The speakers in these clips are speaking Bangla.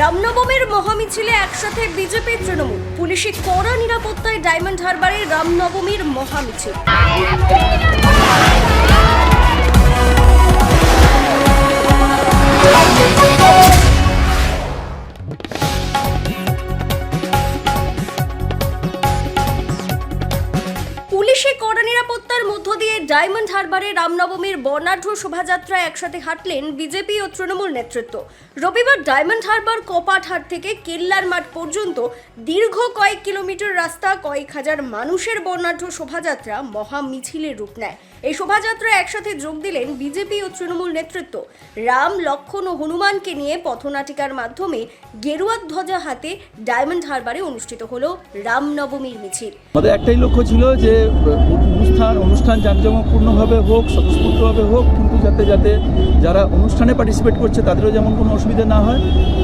রামনবমীর মহামিছিলে একসাথে বিজেপি তৃণমূল। পুলিশি কড়া নিরাপত্তায় ডায়মন্ড হারবারে রামনবমীর মহামিছিল। ডায়মন্ড হারবারে রামনবমীর বর্ণাঢ্য শোভাযাত্রায় একসাথে হাঁটলেন বিজেপি ও তৃণমূল নেতৃত্ব। রবিবার ডায়মন্ড হারবার কপাটহাট থেকে কেল্লার মাঠ পর্যন্ত দীর্ঘ কয়েক কিলোমিটার রাস্তা, কয়েক হাজার মানুষের বর্ণাঢ্য শোভাযাত্রা মহা মিছিলের রূপ নেয়। এই শোভাযাত্রায় একসাথে যোগ দিলেন বিজেপি ও তৃণমূল নেতৃত্ব। রাম, লক্ষণ ও হনুমানকে নিয়ে পথনাটিকার মাধ্যমে গেরুয়া ধ্বজা হাতে ডায়মন্ড হারবারে অনুষ্ঠিত হলো রামনবমীর মিছিল। আমাদের একটাই লক্ষ্য ছিল যে অনুষ্ঠান অনুষ্ঠান জাঁকজমকপূর্ণভাবে হোক, স্বতঃস্ফূর্তভাবে হোক, কিন্তু যাতে যাতে যারা অনুষ্ঠানে পার্টিসিপেট করছে তাদেরও যেমন কোনো অসুবিধা না হয়,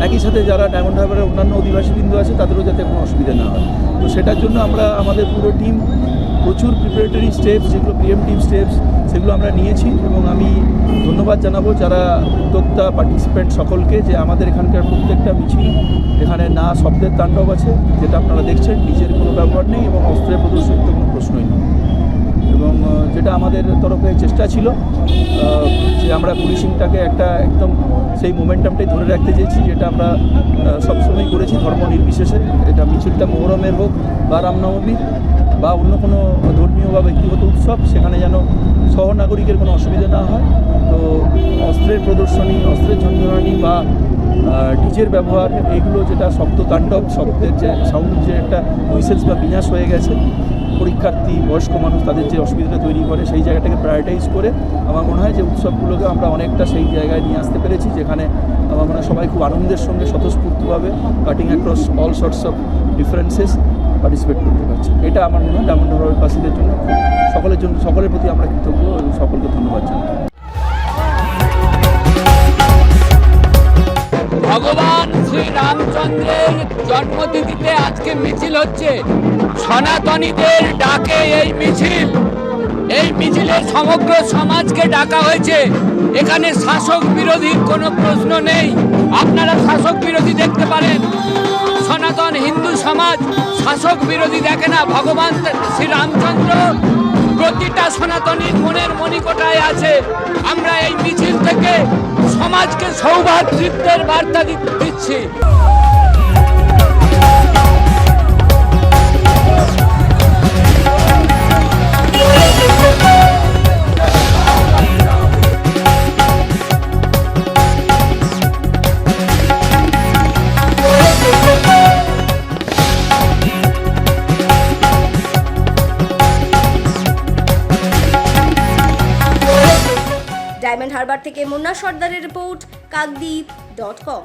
একই সাথে যারা ডায়মন্ড হারবারের অন্যান্য অধিবাসী বিন্দু আছে তাদেরও যাতে কোনো অসুবিধা না হয়। তো সেটার জন্য আমরা, আমাদের পুরো টিম প্রচুর প্রিপারেটরি স্টেপস যেগুলো প্রিএমটিভ স্টেপস সেগুলো আমরা নিয়েছি এবং আমি ধন্যবাদ জানাব যারা উদ্যোক্তা পার্টিসিপেন্ট সকলকে যে আমাদের এখানকার প্রত্যেকটা মিছিল, এখানে না শব্দের তাণ্ডব আছে, যেটা আপনারা দেখছেন, নিজের কোনো ব্যবহার নেই এবং অস্ত্রের তো কোনো প্রশ্নই নেই। এবং যেটা আমাদের তরফে চেষ্টা ছিল যে আমরা পুলিশিংটাকে একটা একদম সেই মোমেন্টামটাই ধরে রাখতে চেয়েছি, যেটা আমরা সবসময় করেছি ধর্ম নির্বিশেষে। এটা মিছিলটা মোহরমের হোক বা রামনবমীর বা অন্য কোনো ধর্মীয় বা ব্যক্তিগত উৎসব, সেখানে যেন সহনাগরিকের কোনো অসুবিধা না হয়। তো অস্ত্রের প্রদর্শনী, অস্ত্রের ঝঞ্ঝানি বা ডিজের ব্যবহার, এগুলো যেটা শব্দ তাণ্ডব শব্দের যে সাউন্ড যে একটা হুইসেলস বা বিনাশ হয়ে গেছে পরীক্ষার্থী, বয়স্ক মানুষ তাদের যে অসুবিধাটা তৈরি করে সেই জায়গাটাকে প্রায়োরিটাইজ করে আমার মনে হয় যে উৎসবগুলোকে আমরা অনেকটা সেই জায়গায় নিয়ে আসতে পেরেছি, যেখানে আমার মনে হয় সবাই খুব আনন্দের সঙ্গে স্বতঃস্ফূর্তভাবে cutting across all sorts of differences participate করতে পারছে। এটা আমার মনে হয় ডায়মন্ড জন্য সকলের জন্য, সকলের প্রতি আমরা কৃতজ্ঞ এবং সকলকে ধন্যবাদ জানাই। ভগবান শ্রী রামচন্দ্রের জন্মতিথিতে আজকে মিছিল হচ্ছে। সনাতনীদের ডাকে এই মিছিল। এই মিছিলে সমগ্র সমাজকে ডাকা হয়েছে। এখানে শাসক বিরোধীর কোনো প্রশ্ন নেই। আপনারা শাসক বিরোধী দেখতে পারেন। সনাতন হিন্দু সমাজ শাসক বিরোধী দেখে না। ভগবান শ্রী রামচন্দ্র প্রতিটা সনাতনী মনের মণিকোটায় আছে। আমরা এই মিছিল থেকে সমাজকে সৌভাতৃত্বের বার্তা দিচ্ছি। ডায়মন্ড হারবার থেকে মুন্না সর্দারের রিপোর্ট কাকদ্বীপ ডট কম।